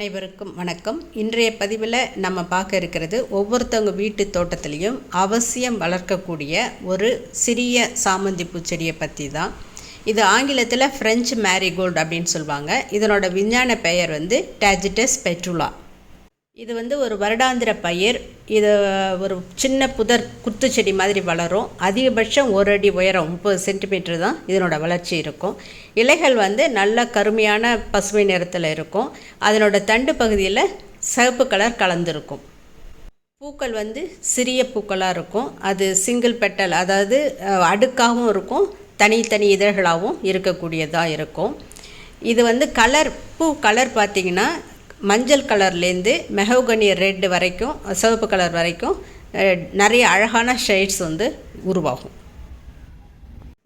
அனைவருக்கும் வணக்கம். இன்றைய பதிவில் நம்ம பார்க்க இருக்கிறது ஒவ்வொருத்தவங்க வீட்டு தோட்டத்துலேயும் அவசியம் வளர்க்கக்கூடிய ஒரு சிறிய சாமந்தி பூச்செடியை பற்றி தான் இது ஆங்கிலத்தில் ஃப்ரெஞ்சு மேரிகோல்டு அப்படின்னு சொல்லுவாங்க இதனோட விஞ்ஞான பெயர் வந்து டேஜிட்டஸ் பெட்ருலா இது வந்து ஒரு வருடாந்திர பயிர். இது ஒரு சின்ன புதர் குத்து செடி மாதிரி வளரும். அதிகபட்சம் ஒரு அடி உயரம் முப்பது சென்டிமீட்டர் தான் இதனோட வளர்ச்சி இருக்கும். இலைகள் வந்து நல்ல கருமையான பசுமை நிறத்தில் இருக்கும். அதனோட தண்டு பகுதியில் சிவப்பு கலர் கலந்துருக்கும். பூக்கள் வந்து சிறிய பூக்களாக இருக்கும். அது சிங்கிள் பெட்டல் அதாவது அடுக்காகவும் இருக்கும். தனித்தனி இதழ்களாகவும் இருக்கக்கூடியதாக இருக்கும். இது வந்து கலர் பூ கலர் பார்த்திங்கன்னா மஞ்சள் கலர்லேருந்து மெஹோகனி ரெட் வரைக்கும் சிவப்பு கலர் வரைக்கும் நிறைய அழகான ஷேட்ஸ் வந்து உருவாகும்.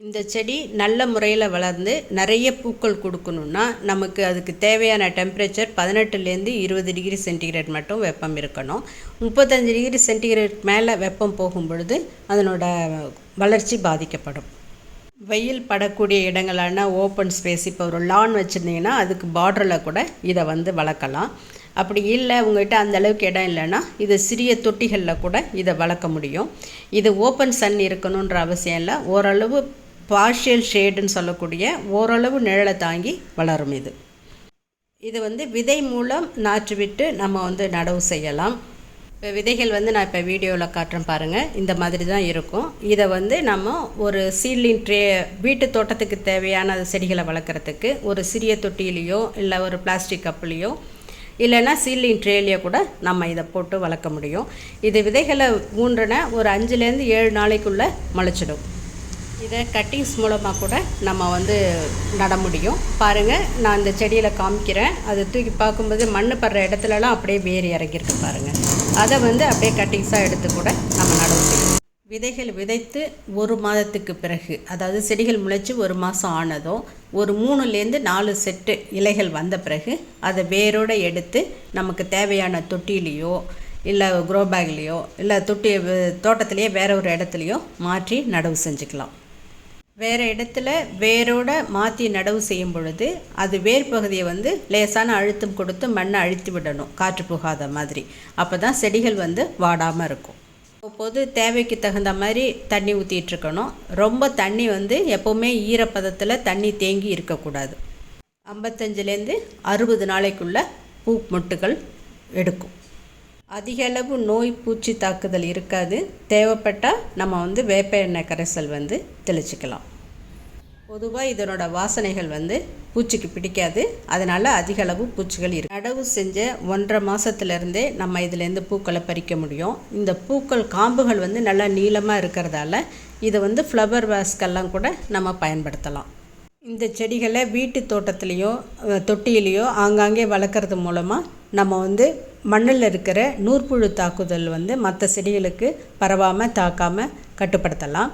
இந்த செடி நல்ல முறையில் வளர்ந்து நிறைய பூக்கள் கொடுக்கணுன்னா நமக்கு அதுக்கு தேவையான டெம்பரேச்சர் பதினெட்டுலேருந்து இருபது டிகிரி சென்டிகிரேட் மட்டும் வெப்பம் இருக்கணும். முப்பத்தஞ்சு டிகிரி சென்டிகிரேட் மேலே வெப்பம் போகும் பொழுது அதனோட வளர்ச்சி பாதிக்கப்படும். வெயில் படக்கூடிய இடங்களான ஓப்பன் ஸ்பேஸ் இப்போ ஒரு லான் வச்சுருந்தீங்கன்னா அதுக்கு பார்டரில் கூட இதை வந்து வளர்க்கலாம். அப்படி இல்லை உங்கள்கிட்ட அந்த அளவுக்கு இடம் இல்லைன்னா இது சிறிய தொட்டிகளில் கூட இதை வளர்க்க முடியும். இது ஓப்பன் சன் இருக்கணுன்ற அவசியம் இல்லை. ஓரளவு பார்ஷியல் ஷேடுன்னு சொல்லக்கூடிய ஓரளவு நிழலை தாங்கி வளரும் இது. இது வந்து விதை மூலம் நாற்று விட்டு நம்ம வந்து நடவு செய்யலாம். இப்போ விதைகள் வந்து நான் இப்போ வீடியோவில் காட்டுறேன் பாருங்கள் இந்த மாதிரி தான் இருக்கும். இதை வந்து நம்ம ஒரு சீட்லிங் ட்ரே வீட்டு தோட்டத்துக்கு தேவையான செடிகளை வளர்க்குறதுக்கு ஒரு சிறிய தொட்டியிலையோ இல்லை ஒரு பிளாஸ்டிக் கப்புலேயோ இல்லைன்னா சீட்லிங் ட்ரேலையோ கூட நம்ம இதை போட்டு வளர்க்க முடியும். இது விதைகளை ஊன்றுன ஒரு அஞ்சுலேருந்து ஏழு நாளைக்குள்ளே முளைச்சிடும். இதை கட்டிங்ஸ் மூலமாக கூட நம்ம வந்து நட முடியும். பாருங்கள் நான் இந்த செடியில் காமிக்கிறேன். அது தூக்கி பார்க்கும்போது மண் படுற இடத்துலலாம் அப்படியே வேறு இறங்கியிருக்கு பாருங்கள் அதை வந்து அப்படியே கட்டிங்ஸாக எடுத்து கூட நம்ம நடவு செய்யணும் விதைகள் விதைத்து ஒரு மாதத்துக்கு பிறகு அதாவது செடிகள் முளைச்சி ஒரு மாதம் ஆனதும் ஒரு மூணுலேருந்து நாலு செட்டு இலைகள் வந்த பிறகு அதை வேரோடு எடுத்து நமக்கு தேவையான தொட்டிலையோ இல்லை க்ரோ பேக்லேயோ இல்லை தொட்டி தோட்டத்திலேயே வேறு ஒரு இடத்துலையோ மாற்றி நடவு செஞ்சுக்கலாம். வேறு இடத்துல வேரோட மாற்றி நடவு செய்யும் பொழுது அது வேர் பகுதியை வந்து லேசான அழுத்தம் கொடுத்து மண்ணை அழுத்தி விடணும். காற்று புகாத மாதிரி. அப்போ தான் செடிகள் வந்து வாடாமல் இருக்கும். அப்போது தேவைக்கு தகுந்த மாதிரி தண்ணி ஊற்றிட்டுருக்கணும் ரொம்ப தண்ணி வந்து எப்போவுமே ஈரப்பதத்தில் தண்ணி தேங்கி இருக்கக்கூடாது. ஐம்பத்தஞ்சிலேருந்து அறுபது நாளைக்குள்ளே பூ மொட்டுகள் எடுக்கும். அதிகளவு நோய் பூச்சி தாக்குதல் இருக்காது. தேவைப்பட்டால் நம்ம வந்து வேப்ப எண்ணெய் கரைசல் வந்து தெளிச்சிக்கலாம். பொதுவாக இதனோட வாசனைகள் வந்து பூச்சிக்கு பிடிக்காது. அதனால் அதிகளவு பூச்சிகள் இருக்கு. நடவு செஞ்ச ஒன்றரை மாதத்துலேருந்தே நம்ம இதுலேருந்து பூக்களை பறிக்க முடியும். இந்த பூக்கள் காம்புகள் வந்து நல்லா நீளமாக இருக்கிறதால இதை வந்து ஃப்ளவர் வாஸ்கெல்லாம் கூட நம்ம பயன்படுத்தலாம். இந்த செடிகளை வீட்டு தோட்டத்துலேயோ தொட்டியிலையோ ஆங்காங்கே வளர்க்குறது மூலமாக நம்ம வந்து மண்ணில் இருக்கிற நூற்புழு தாக்குதல் வந்து மற்ற செடிகளுக்கு பரவாமல் தாக்காமல் கட்டுப்படுத்தலாம்.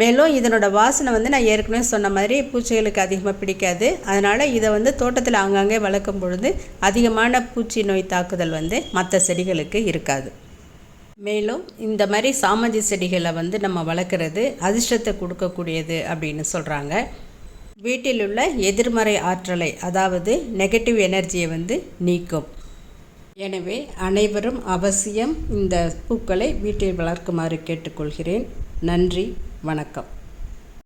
மேலும் இதனோட வாசனை வந்து நான் ஏற்கனவே சொன்ன மாதிரி பூச்சிகளுக்கு அதிகமாக பிடிக்காது. அதனால் இதை வந்து தோட்டத்தில் ஆங்காங்கே வளர்க்கும் பொழுது அதிகமான பூச்சி நோய் தாக்குதல் வந்து மற்ற செடிகளுக்கு இருக்காது. மேலும் இந்த மாதிரி சாமந்தி செடிகளை வந்து நம்ம வளர்க்குறது அதிர்ஷ்டத்தை கொடுக்கக்கூடியது அப்படின்னு சொல்கிறாங்க வீட்டில் உள்ள எதிர்மறை ஆற்றலை அதாவது நெகட்டிவ் எனர்ஜியை வந்து நீக்கும். எனவே அனைவரும் அவசியம் இந்த பூக்களை வீட்டில் வளர்க்குமாறு கேட்டுக்கொள்கிறேன். நன்றி வணக்கம்.